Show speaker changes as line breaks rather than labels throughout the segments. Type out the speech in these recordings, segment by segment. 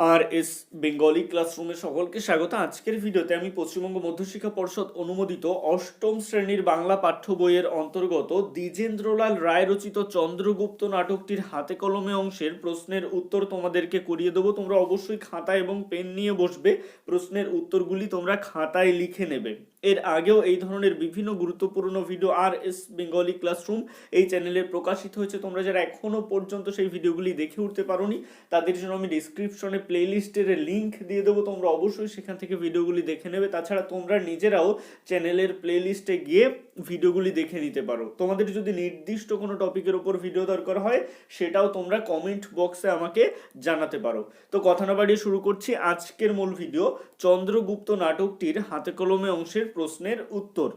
আর S Bengali ক্লাসরুমে সকলকে স্বাগত। আজকের ভিডিওতে আমি পশ্চিমবঙ্গ মধ্যশিক্ষা পর্ষদ অনুমোদিত অষ্টম শ্রেণির বাংলা পাঠ্য বইয়ের অন্তর্গত দ্বিজেন্দ্রলাল রায় রচিত চন্দ্রগুপ্ত নাটকটির হাতে কলমে অংশের প্রশ্নের উত্তর তোমাদেরকে করিয়ে দেবো। তোমরা অবশ্যই খাতা এবং পেন নিয়ে বসবে। প্রশ্নের উত্তরগুলি তোমরা খাতায় লিখে নেবে। এর আগেও এই ধরনের বিভিন্ন গুরুত্বপূর্ণ video R S Bengali classroom এই চ্যানেলে প্রকাশিত হয়েছে। তোমরা যারা এখনও পর্যন্ত সেই ভিডিওগুলি দেখে উঠতে পারোনি, তাদের জন্য আমি ডিসক্রিপশনে প্লেলিস্টের লিঙ্ক দিয়ে দেবো। তোমরা অবশ্যই সেখান থেকে ভিডিওগুলি দেখে নেবে। তাছাড়া তোমরা নিজেরাও চ্যানেলের প্লেলিস্টে গিয়ে ভিডিওগুলি দেখে নিতে পারো। তোমাদের যদি নির্দিষ্ট কোনো টপিকের উপর ভিডিও দরকার হয়, সেটাও তোমরা কমেন্ট বক্সে আমাকে জানাতে পারো। তো কথা না বাড়িয়ে শুরু করছি আজকের মূল ভিডিও চন্দ্রগুপ্ত নাটকটির হাতে কলমে অংশের প্রশ্নের উত্তর।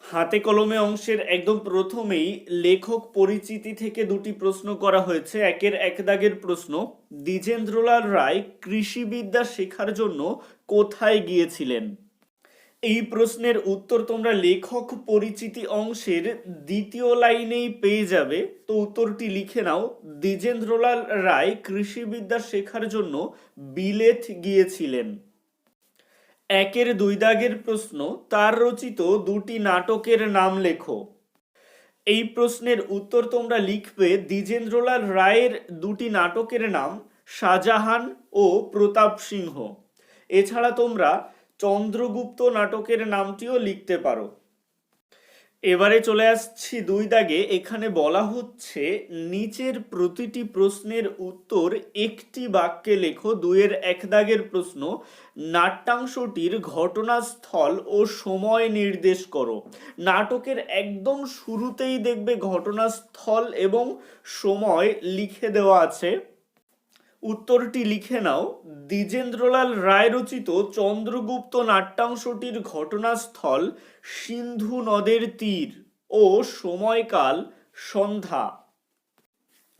হাতে কলমে অংশের একদম প্রথমেই লেখক পরিচিতি থেকে দুটি প্রশ্ন করা হয়েছে। একের এক দাগের প্রশ্ন, দ্বিজেন্দ্রলাল রায় কৃষিবিদ্যা শেখার জন্য কোথায় গিয়েছিলেন? এই প্রশ্নের উত্তর তোমরা লেখক পরিচিতি অংশের দ্বিতীয় লাইনেই পেয়ে যাবে। তো উত্তরটি লিখে নাও, দ্বিজেন্দ্রলাল রায় কৃষিবিদ্যা শেখার জন্য বিলেত গিয়েছিলেন। একের দুই দাগের প্রশ্ন, তার রচিত দুটি নাটকের নাম লেখো। এই প্রশ্নের উত্তর তোমরা লিখবে দ্বিজেন্দ্রলাল রায়ের দুটি নাটকের নাম, শাহজাহান ও প্রতাপ সিংহ। এছাড়া তোমরা চন্দ্রগুপ্ত নাটকের নামটিও লিখতে পারো। এবারে চলে আসছি দুই দাগে। এখানে বলা হচ্ছে, নিচের প্রতিটি প্রশ্নের উত্তর একটি বাক্যে লেখো, দুইয়ের এক দাগের প্রশ্ন, নাট্যাংশটির ঘটনাস্থল ও সময় নির্দেশ করো। নাটকের একদম শুরুতেই দেখবে ঘটনাস্থল এবং সময় লিখে দেওয়া আছে। উত্তরটি লিখে নাও। দ্বিজেন্দ্রলাল রায় রচিত চন্দ্রগুপ্ত নাট্যাংশটির ঘটনাস্থল সিন্ধু নদের তীর ও সময়কাল সন্ধ্যা।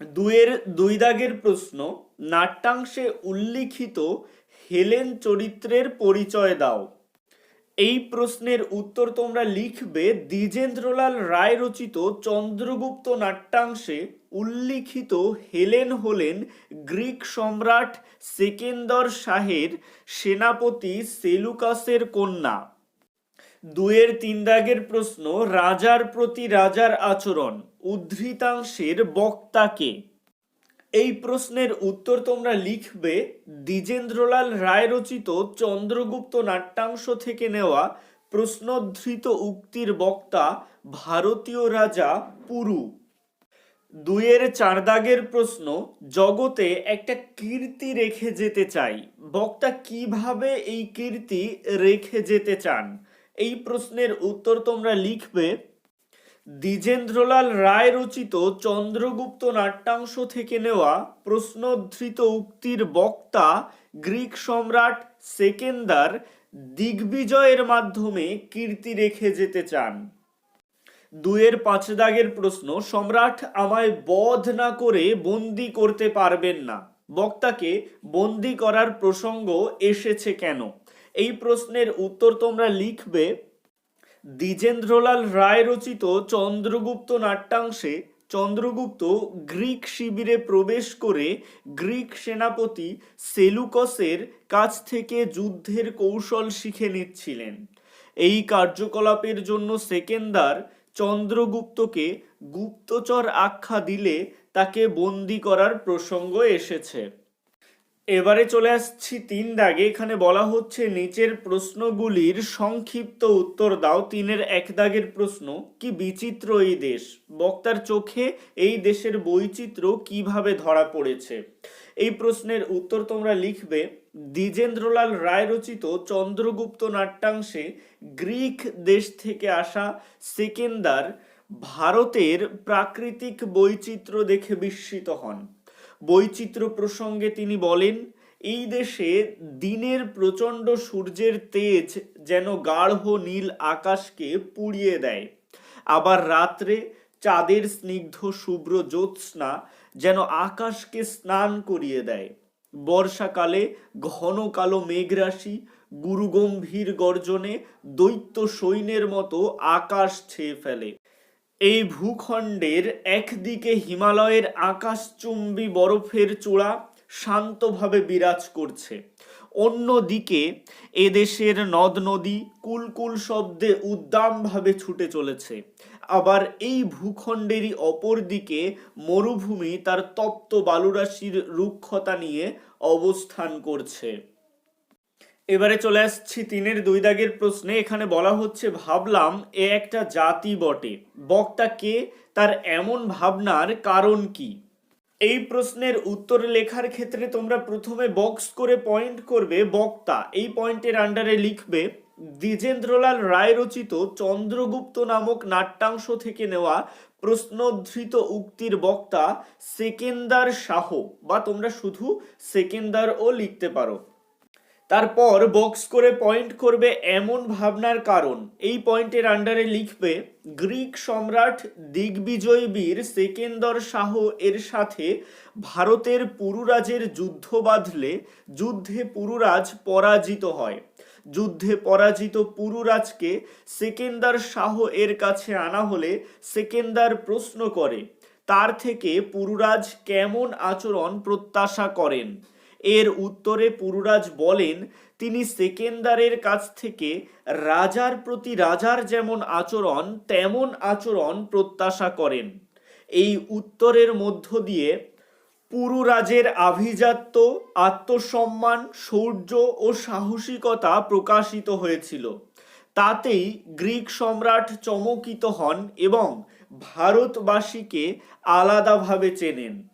দুয়ের, দুই দাগের প্রশ্ন, নাট্যাংশে উল্লিখিত হেলেন চরিত্রের পরিচয় দাও। এই প্রশ্নের উত্তর তোমরা লিখবে দ্বিজেন্দ্রলাল রায় রচিত চন্দ্রগুপ্ত নাট্যাংশে উল্লিখিত হেলেন হলেন, গ্রিক সম্রাট সেকেন্দর শাহের সেনাপতি সেলুকাসের কন্যা। দুয়ের তিন দাগের প্রশ্ন, রাজার প্রতি রাজার আচরণ, উদ্ধৃতাংশের বক্তাকে। এই প্রশ্নের উত্তর তোমরা লিখবে, দ্বিজেন্দ্রলাল রায় রচিত চন্দ্রগুপ্ত নাট্যাংশ থেকে নেওয়া প্রশ্নোদ্ধৃত উক্তির বক্তা ভারতীয় রাজা পুরু। দুইয়ের চার দাগের প্রশ্ন, জগতে একটা কীর্তি রেখে যেতে চাই। বক্তা কীভাবে এই কীর্তি রেখে যেতে চান? এই প্রশ্নের উত্তর তোমরা লিখবে দ্বিজেন্দ্রলাল রায় রচিত চন্দ্রগুপ্ত নাট্যাংশ থেকে নেওয়া প্রশ্নোদ্ধৃত উক্তির বক্তা গ্রিক সম্রাট সেকেন্দার দিগ্বিজয়ের মাধ্যমে কীর্তি রেখে যেতে চান। দুয়ের পাঁচ দাগের প্রশ্ন, সম্রাট আমায় বধ না করে বন্দি করতে পারবেন না। বক্তাকে বন্দি করার প্রসঙ্গ এসেছে কেন? এই প্রশ্নের উত্তর তোমরা লিখবে দ্বিজেন্দ্রলাল রায় রচিত চন্দ্রগুপ্ত নাট্যাংশে চন্দ্রগুপ্ত গ্রিক শিবিরে প্রবেশ করে গ্রিক সেনাপতি সেলুকসের কাছ থেকে যুদ্ধের কৌশল শিখে নিচ্ছিলেন। এই কার্যকলাপের জন্য সেকেন্দার চন্দ্রগুপ্তকে গুপ্তচর আখ্যা দিলে তাকে বন্দি করার প্রসঙ্গ এসেছে। এবারে চলে আসছি তিন দাগে। এখানে বলা হচ্ছে, নিচের প্রশ্নগুলির সংক্ষিপ্ত উত্তর দাও। তিনের এক দাগের প্রশ্ন, কি বিচিত্র এই দেশ? বক্তার চোখে এই দেশের বৈচিত্র্য কীভাবে ধরা পড়েছে? এই প্রশ্নের উত্তর তোমরা লিখবে, দ্বিজেন্দ্রলাল রায় রচিত চন্দ্রগুপ্ত নাট্যাংশে গ্রিক দেশ থেকে আসা সেকেন্দার ভারতের প্রাকৃতিক বৈচিত্র্য দেখে বিস্মিত হন। বৈচিত্র্য প্রসঙ্গে তিনি বলেন, এই দেশে দিনের প্রচণ্ড সূর্যের তেজ যেন গাঢ় নীল আকাশকে পুড়িয়ে দেয়। আবার রাত্রে চাঁদের স্নিগ্ধ শুভ্র জ্যোৎস্না যেন আকাশকে স্নান করিয়ে দেয়। বর্ষাকালে ঘন কালো মেঘরাশি, গুরুগম্ভীর গর্জনে দৈত্য সৈন্যের মতো আকাশ ছেয়ে ফেলে। এই ভূখণ্ডের একদিকে হিমালয়ের আকাশচুম্বী বরফের চূড়া শান্তভাবে বিরাজ করছে, অন্যদিকে এদেশের নদ নদী কুলকুল শব্দে উদ্দামভাবে ছুটে চলেছে। আবার এই ভূখণ্ডেরই অপর দিকে মরুভূমি তার তপ্ত বালুরাশির রুক্ষতা নিয়ে অবস্থান করছে। এবারে চলে আসছি তিনের দুই দাগের প্রশ্নে। এখানে বলা হচ্ছে, ভাবলাম এ একটা জাতি বটে। বক্তা কে? তার এমন ভাবনার কারণ কি? এই প্রশ্নের উত্তর লেখার ক্ষেত্রে তোমরা প্রথমে বক্স করে পয়েন্ট করবে বক্তা। এই পয়েন্টের আন্ডারে লিখবে, দ্বিজেন্দ্রলাল রায় রচিত চন্দ্রগুপ্ত নামক নাট্যাংশ থেকে নেওয়া প্রশ্নোদ্ধৃত উক্তির বক্তা সেকেন্দার শাহ। বা তোমরা শুধু সেকেন্দারও লিখতে পারো। তারপর বক্স করে পয়েন্ট করবে এমন ভাবনার কারণ। এই পয়েন্টের আন্ডারে লিখবে, গ্রিক সম্রাট দিগ্বিজয় বীর সেকেন্দর শাহ এর সাথে ভারতের পুরুরাজের যুদ্ধ বাঁধলে যুদ্ধে পুরুরাজ পরাজিত হয়। যুদ্ধে পরাজিত পুরুরাজকে সেকেন্দার শাহ এর কাছে আনা হলে সেকেন্দার প্রশ্ন করে, তার থেকে পুরুরাজ কেমন আচরণ প্রত্যাশা করেন? এর উত্তরে পুরুরাজ বলেন, তিনি সেকেন্দারের কাছ থেকে রাজার প্রতি রাজার যেমন আচরণ, তেমন আচরণ প্রত্যাশা করেন। এই উত্তরের মধ্য দিয়ে পুরুরাজের আভিজাত্য, আত্মসম্মান, শৌর্য ও সাহসিকতা প্রকাশিত হয়েছিল। তাতেই গ্রিক সম্রাট চমকিত হন এবং ভারতবাসীকে আলাদাভাবে চেনেন।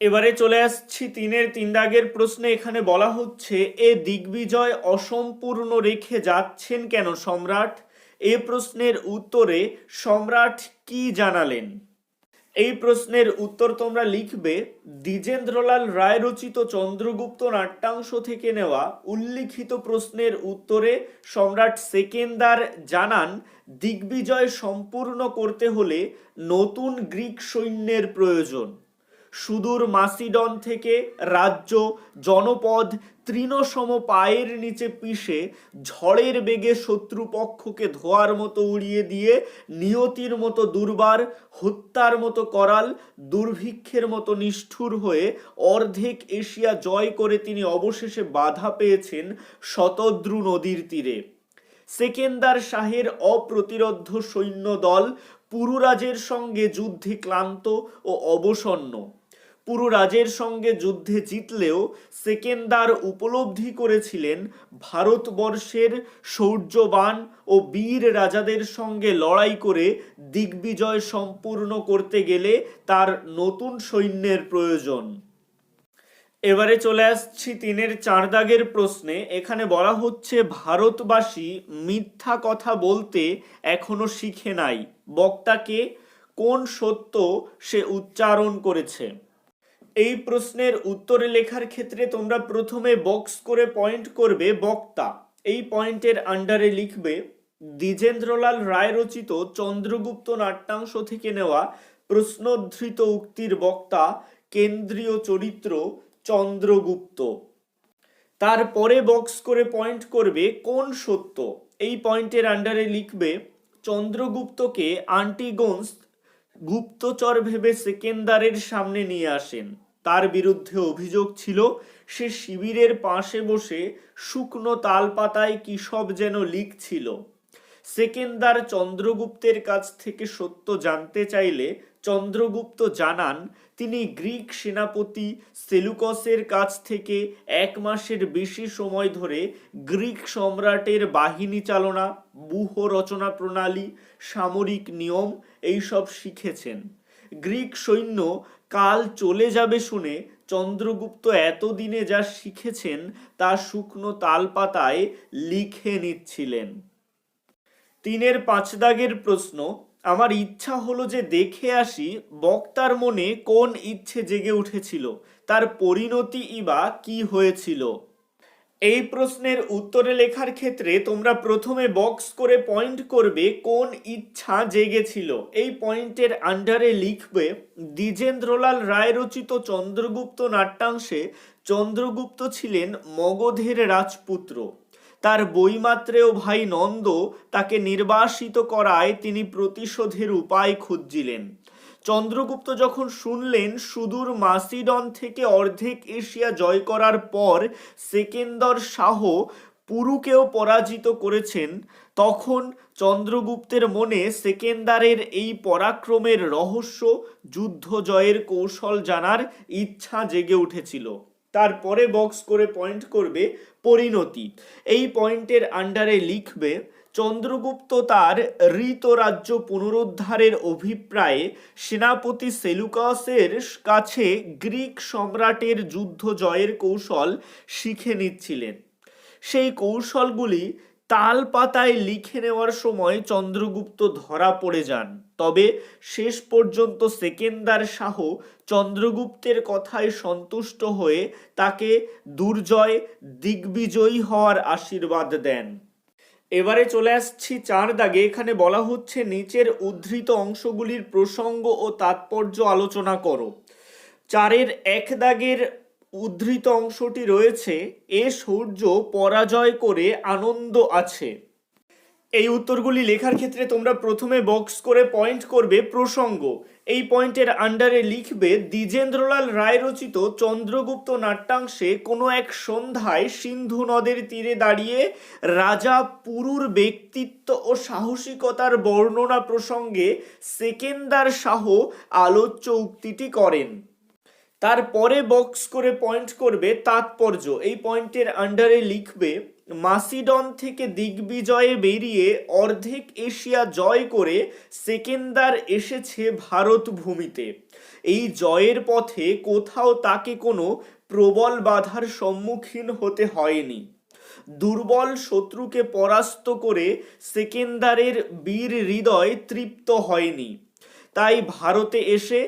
এবারে চলে আসছি তিনের তিন দাগের প্রশ্নে। এখানে বলা হচ্ছে, এ দিগ্বিজয় অসম্পূর্ণ রেখে যাচ্ছেন কেন সম্রাট? এ প্রশ্নের উত্তরে সম্রাট কি জানালেন? এই প্রশ্নের উত্তর তোমরা লিখবে, দ্বিজেন্দ্রলাল রায় রচিত চন্দ্রগুপ্ত নাট্যাংশ থেকে নেওয়া উল্লিখিত প্রশ্নের উত্তরে সম্রাট সেকেন্দার জানান, দিগ্বিজয় সম্পূর্ণ করতে হলে নতুন গ্রিক সৈন্যের প্রয়োজন। সুদূর মাসিডন থেকে রাজ্য জনপদ তৃণসম পায়ের নিচে পিষে ঝড়ের বেগে শত্রুপক্ষকে ধোয়ার মতো উড়িয়ে দিয়ে নিয়তির মতো দুর্বার, হত্যার মতো করাল, দুর্ভিক্ষের মতো নিষ্ঠুর হয়ে অর্ধেক এশিয়া জয় করে তিনি অবশেষে বাধা পেয়েছেন শতদ্রু নদীর তীরে। সেকেন্দার শাহের অপ্রতিরোধ্য সৈন্য দল পুরুরাজের সঙ্গে যুদ্ধে ক্লান্ত ও অবসন্ন। পুরুরাজের সঙ্গে যুদ্ধে জিতলেও সেকেন্দার উপলব্ধি করেছিলেন ভারতবর্ষের শৌর্যবান ও বীর রাজাদের সঙ্গে লড়াই করে দিগ্বিজয় সম্পূর্ণ করতে গেলে তার নতুন সৈন্যের প্রয়োজন। এবারে চলে আসছি তিনের চার দাগের প্রশ্নে। এখানে বলা হচ্ছে, ভারতবাসী মিথ্যা কথা বলতে এখনও শিখে নাই। বক্তাকে কোন সত্য সে উচ্চারণ করেছে? এই প্রশ্নের উত্তরে লেখার ক্ষেত্রে তোমরা প্রথমে বক্স করে পয়েন্ট করবে বক্তা। এই পয়েন্টের আন্ডারে লিখবে, দ্বিজেন্দ্রলাল রায় রচিত চন্দ্রগুপ্ত নাট্যাংশ থেকে নেওয়া প্রশ্নোদ্ধৃত উক্তির বক্তা, কেন্দ্রীয় চরিত্র চন্দ্রগুপ্ত। তারপরে বক্স করে পয়েন্ট করবে কোন সত্য। এই পয়েন্টের আন্ডারে লিখবে, চন্দ্রগুপ্তকে আন্টিগোন্স গুপ্তচর ভেবে সেকেন্দারের সামনে নিয়ে আসেন। তার বিরুদ্ধে অভিযোগ ছিল, সে শিবিরের পাশে বসে শুকনো তালপাতায় কি সব যেন লিখছিল। সেকেন্দার চন্দ্রগুপ্তের কাছ থেকে সত্য জানতে চাইলে চন্দ্রগুপ্ত জানান, তিনি গ্রিক সেনাপতি সেলুকসের কাছ থেকে এক মাসের বেশি সময় ধরে গ্রিক সম্রাটের বাহিনী চালনা ব্যূহ রচনা প্রণালী, সামরিক নিয়ম, এইসব শিখেছেন। গ্রিক সৈন্য কাল চলে যাবে শুনে চন্দ্রগুপ্ত এতদিনে যা শিখেছেন তা শুকনো তালপাতায় লিখে নিচ্ছিলেন। তিনের পাঁচ দাগের প্রশ্ন, আমার ইচ্ছা হলো যে দেখে আসি বক্তার মনে কোন ইচ্ছে জেগে উঠেছিল, তার পরিণতি ইবা কি হয়েছিল? এই প্রশ্নের উত্তরে লেখার ক্ষেত্রে তোমরা প্রথমে বক্স করে পয়েন্ট করবে কোন ইচ্ছা জেগেছিল। এই পয়েন্টের আন্ডারে লিখবে, দ্বিজেন্দ্রলাল রায় রচিত চন্দ্রগুপ্ত নাট্যাংশে চন্দ্রগুপ্ত ছিলেন মগধের রাজপুত্র। তার বইমাত্রেও ভাই নন্দ তাকে নির্বাসিত করায় তিনি প্রতিশোধের উপায় খুঁজছিলেন। চন্দ্রগুপ্ত যখন শুনলেন, সুদূর মাসিডন থেকে অর্ধেক এশিয়া জয় করার পর সেকেন্দর শাহ পুরুকেও পরাজিত করেছেন, তখন চন্দ্রগুপ্তের মনে সেকেন্দারের এই পরাক্রমের রহস্য যুদ্ধ জয়ের কৌশল জানার ইচ্ছা জেগে উঠেছিল। তারপরে বক্স করে পয়েন্ট করবে পরিণতি। এই পয়েন্টের আন্ডারে লিখবে চন্দ্রগুপ্ত তার ঋত রাজ্য পুনরুদ্ধারের অভিপ্রায়ে সেনাপতি সেলুকাসের কাছে গ্রিক সম্রাটের যুদ্ধ জয়ের কৌশল শিখে নিচ্ছিলেন। সেই কৌশলগুলি তাল পাতায় লিখে নেওয়ার সময় চন্দ্রগুপ্ত ধরা পড়ে যান। তবে শেষ পর্যন্ত সেকেন্দার শাহ চন্দ্রগুপ্তের কথায় সন্তুষ্ট হয়ে তাকে দুর্জয়, দিগ্বিজয়ী হওয়ার আশীর্বাদ দেন। এবারে চলে আসছি চার দাগে। এখানে বলা হচ্ছে নিচের উদ্ধৃত অংশগুলির প্রসঙ্গ ও তাৎপর্য আলোচনা করো। চারের এক দাগের উদ্ধৃত অংশটি রয়েছে, এ সূর্য পরাজয় করে আনন্দ আছে। এই উত্তরগুলি লেখার ক্ষেত্রে তোমরা প্রথমে বক্স করে পয়েন্ট করবে প্রসঙ্গ। এই পয়েন্টের আন্ডারে লিখবে, দ্বিজেন্দ্রলাল রায় রচিত চন্দ্রগুপ্ত নাট্যাংশে কোনো এক সন্ধ্যায় সিন্ধু নদের তীরে দাঁড়িয়ে রাজা পুরুর ব্যক্তিত্ব ও সাহসিকতার বর্ণনা প্রসঙ্গে সেকেন্দার শাহ আলোচ্য উক্তিটি করেন। তারপরে বক্স করে পয়েন্ট করবে তাৎপর্য। এই পয়েন্টের আন্ডারে লিখবে, মাসিডন থেকে দিগ্বিজয়ে বেরিয়ে অর্ধেক এশিয়া জয় করে সেকেন্দার এসেছে ভারত ভূমিতে এই জয়ের পথে কোথাও তাকে কোনো প্রবল বাধার সম্মুখীন হতে হয়নি। দুর্বল শত্রুকে পরাস্ত করে সেকেন্দারের বীর হৃদয় তৃপ্ত হয়নি। তাই ভারতে এসে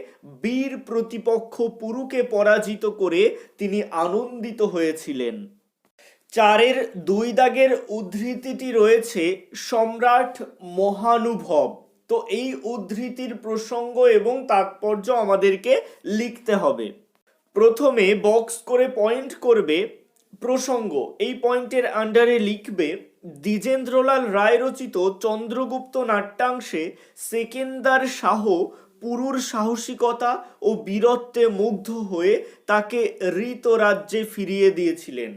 বীর প্রতিপক্ষ পুরুকে পরাজিত করে তিনি আনন্দিত হয়েছিলেন। চারের দুই দাগের উদ্ধৃতিটি রয়েছে সম্রাট মহানুভব। তো এই উদ্ধৃতির প্রসঙ্গ এবং তাৎপর্য আমাদেরকে লিখতে হবে। প্রথমে বক্স করে পয়েন্ট করবে প্রসঙ্গ। এই পয়েন্টের আন্ডারে লিখবে দ্বিজেন্দ্রলাল রায় রচিত চন্দ্রগুপ্ত নাট্যাংশে সেকেন্দার শাহ পুরুর সাহসিকতা ও বীরত্বে মুগ্ধ হয়ে তাকে ঋত রাজ্যে ফিরিয়ে দিয়েছিলেন।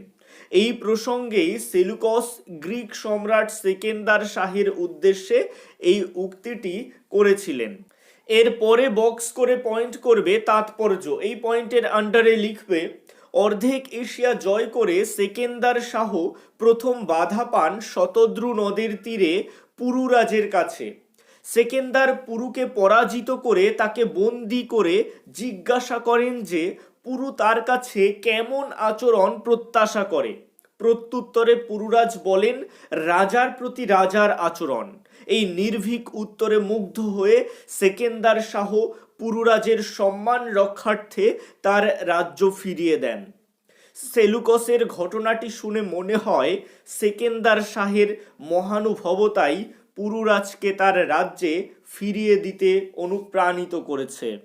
এই প্রসঙ্গেই সেলুকস গ্রিক সম্রাট সেকেন্দার শাহের উদ্দেশ্যে এই উক্তিটি করেছিলেন। এরপরে বক্স করে পয়েন্ট করবে তাৎপর্য। এই পয়েন্টের আন্ডারে লিখবে অর্ধেক এশিয়া জয় করে সেকেন্দার শাহ প্রথম বাধা পান শতদ্রু নদীর তীরে পুরুরাজের কাছে। সেকেন্দার পুরুকে পরাজিত করে তাকে বন্দি করে জিজ্ঞাসা করেন যে, পুরু তার কাছে কেমন আচরণ প্রত্যাশা করে? প্রত্যুত্তরে পুরুরাজ বলেন, রাজার প্রতি রাজার আচরণ। এই নির্ভীক উত্তরে মুগ্ধ হয়ে সেকেন্দার শাহ পুরুরাজের সম্মান রক্ষার্থে তার রাজ্য ফিরিয়ে দেন। সেলুকসের ঘটনাটি শুনে মনে হয় সেকেন্দার শাহের মহানুভবতাই পুরুরাজকে তার রাজ্যে ফিরিয়ে দিতে অনুপ্রাণিত করেছে।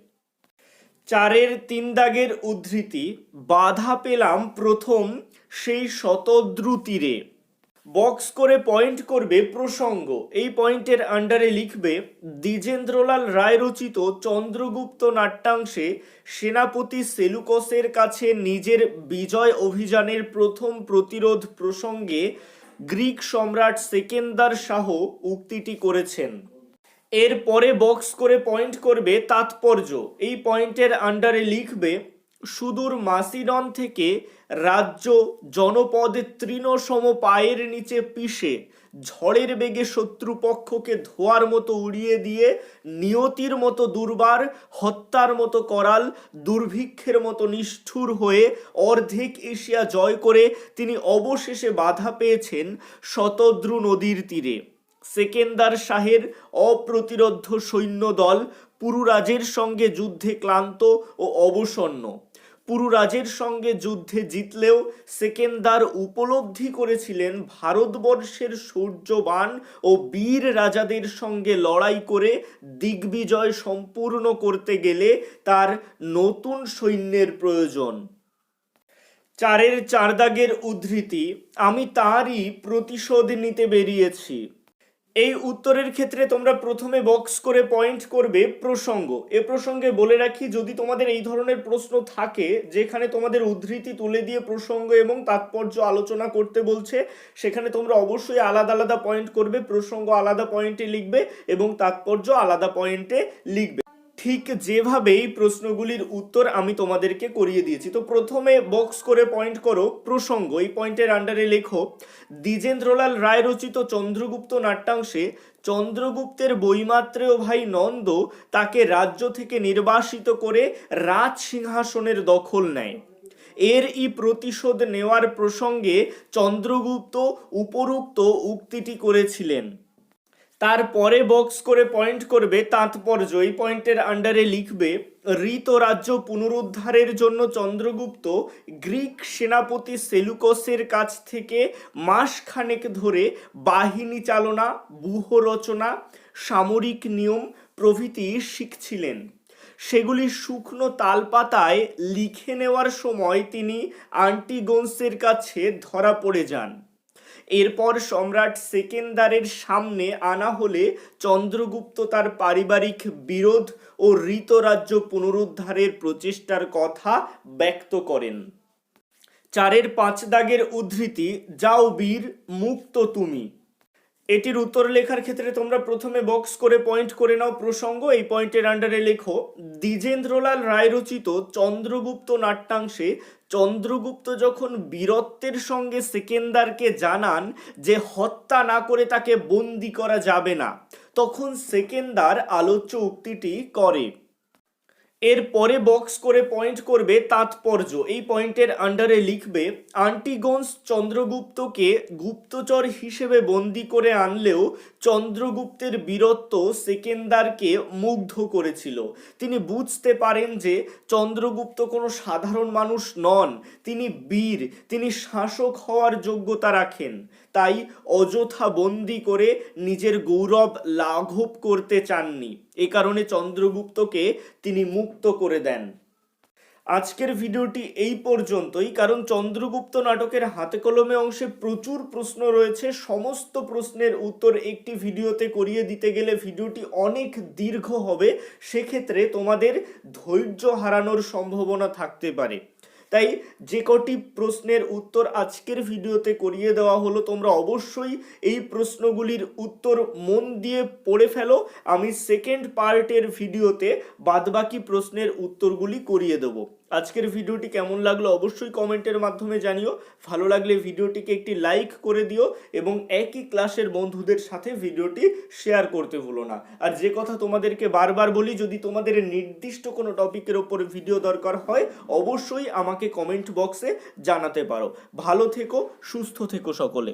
চারের তিন দাগের উদ্ধৃতি, বাধা পেলাম প্রথম সেই শতদ্রু তীরে বক্স করে পয়েন্ট করবে প্রসঙ্গ। এই পয়েন্টের আন্ডারে লিখবে, দ্বিজেন্দ্রলাল রায় রচিত চন্দ্রগুপ্ত নাট্যাংশে সেনাপতি সেলুকসের কাছে নিজের বিজয় অভিযানের প্রথম প্রতিরোধ প্রসঙ্গে গ্রিক সম্রাট সেকেন্দার শাহ উক্তিটি করেছেন। এর পরে বক্স করে পয়েন্ট করবে তাৎপর্য। এই পয়েন্টের আন্ডারে লিখবে সুদূর মাসিডন থেকে রাজ্য জনপদে তৃণসম পায়ের নিচে পিষে, ঝড়ের বেগে শত্রুপক্ষকে ধোয়ার মতো উড়িয়ে দিয়ে নিয়তির মতো দুর্বার, হত্যার মতো করাল, দুর্ভিক্ষের মতো নিষ্ঠুর হয়ে অর্ধেক এশিয়া জয় করে তিনি অবশেষে বাধা পেয়েছেন শতদ্রু নদীর তীরে। সেকেন্দার শাহের অপ্রতিরোধ্য সৈন্যদল পুরুরাজের সঙ্গে যুদ্ধে ক্লান্ত ও অবসন্ন। পুরুরাজের সঙ্গে যুদ্ধে জিতলেও সেকেন্দার উপলব্ধি করেছিলেন ভারতবর্ষের সূর্যবান ও বীর রাজাদের সঙ্গে লড়াই করে দিগ্বিজয় সম্পূর্ণ করতে গেলে তার নতুন সৈন্যের প্রয়োজন। চারের চার দাগের উদ্ধৃতি, আমি তারই প্রতিশোধ নিতে বেরিয়েছি। এই উত্তরের ক্ষেত্রে তোমরা প্রথমে বক্স করে পয়েন্ট করবে প্রসঙ্গ। এ প্রসঙ্গে বলে রাখি, যদি তোমাদের এই ধরনের প্রশ্ন থাকে, যেখানে তোমাদের উদ্ধৃতি তুলে দিয়ে প্রসঙ্গ এবং তাৎপর্য আলোচনা করতে বলছে, সেখানে তোমরা অবশ্যই আলাদা আলাদা পয়েন্ট করবে, প্রসঙ্গ আলাদা পয়েন্টে লিখবে এবং তাৎপর্য আলাদা পয়েন্টে লিখবে। ঠিক যেভাবেই প্রশ্নগুলির উত্তর আমি তোমাদেরকে করিয়ে দিয়েছি, তো প্রথমে বক্স করে পয়েন্ট করো, প্রসঙ্গ, এই পয়েন্টের আন্ডারে লেখো, দ্বিজেন্দ্রলাল রায় রচিত চন্দ্রগুপ্ত নাট্যাংশে, চন্দ্রগুপ্তের বৈমাত্রেয় ভাই নন্দ তাকে রাজ্য থেকে নির্বাসিত করে রাজ সিংহাসনের দখল নেয়। এর ই প্রতিশোধ নেওয়ার প্রসঙ্গে চন্দ্রগুপ্ত উপরুক্ত উক্তিটি করেছিলেন। তারপরে বক্স করে পয়েন্ট করবে, তাৎপর্য, এই পয়েন্টের আন্ডারে লিখবে, ঋত রাজ্য পুনরুদ্ধারের জন্য চন্দ্রগুপ্ত গ্রিক সেনাপতি সেলুকসের কাছ থেকে মাসখানেক ধরে বাহিনী চালনা ব্যূহ রচনা, সামরিক নিয়ম, প্রভৃতি শিখছিলেন। সেগুলি শুকনো তালপাতায় লিখে নেওয়ার সময় তিনি আন্টিগোন্সের কাছে ধরা পড়ে যান। এরপর সম্রাট সেকেন্দারের সামনে আনা হলে চন্দ্রগুপ্ত তার পারিবারিক বিরোধ ও ঋতরাজ্য পুনরুদ্ধারের প্রচেষ্টার কথা ব্যক্ত করেন। চারের পাঁচ দাগের উদ্ধৃতি, যাও বীর, মুক্ত তুমি। এটির উত্তর লেখার ক্ষেত্রে তোমরা প্রথমে বক্স করে পয়েন্ট করে নাও প্রসঙ্গ। এই পয়েন্টের আন্ডারে লেখো, দ্বিজেন্দ্রলাল রায় রচিত চন্দ্রগুপ্ত নাট্যাংশে চন্দ্রগুপ্ত যখন বীরত্বের সঙ্গে সেকেন্দারকে জানান যে হত্যা না করে তাকে বন্দি করা যাবে না, তখন সেকেন্দার আলোচ্য উক্তিটি করে। এর পরে বক্স করে পয়েন্ট করবে তাৎপর্য। এই পয়েন্টের আন্ডারে লিখবে, আন্টিগোন্স চন্দ্রগুপ্তকে গুপ্তচর হিসেবে বন্দি করে আনলেও চন্দ্রগুপ্তের বীরত্ব সেকেন্দারকে মুগ্ধ করেছিল। তিনি বুঝতে পারেন যে চন্দ্রগুপ্ত কোনো সাধারণ মানুষ নন, তিনি বীর, তিনি শাসক হওয়ার যোগ্যতা রাখেন। তাই অযথা বন্দি করে নিজের গৌরব লাঘব করতে চাননি। এ কারণে চন্দ্রগুপ্তকে তিনি মুক্ত করে দেন। আজকের ভিডিওটি এই পর্যন্তই, কারণ চন্দ্রগুপ্ত নাটকের হাতে কলমে অংশে প্রচুর প্রশ্ন রয়েছে। সমস্ত প্রশ্নের উত্তর একটি ভিডিওতে করিয়ে দিতে গেলে ভিডিওটি অনেক দীর্ঘ হবে। সেক্ষেত্রে তোমাদের ধৈর্য হারানোর সম্ভাবনা থাকতে পারে। তাই যে কটি প্রশ্নের উত্তর আজকের ভিডিওতে করিয়ে দেওয়া হলো, তোমরা অবশ্যই এই প্রশ্নগুলির উত্তর মন দিয়ে পড়ে ফেলো। আমি সেকেন্ড পার্টের ভিডিওতে বাদবাকি প্রশ্নের উত্তরগুলি করিয়ে দেবো। আজকের ভিডিওটি কেমন লাগল অবশ্যই কমেন্টের মাধ্যমে জানিও। ভালো লাগলে ভিডিওটিকে একটি লাইক করে দিও এবং একই ক্লাসের বন্ধুদের সাথে ভিডিওটি শেয়ার করতে ভুলো না। আর যে কথা তোমাদেরকে বারবার বলি, যদি তোমাদের নির্দিষ্ট কোনো টপিকের ওপর ভিডিও দরকার হয়, অবশ্যই আমাকে কমেন্ট বক্সে জানাতে পারো। ভালো থেকো, সুস্থ থেকো সকলে।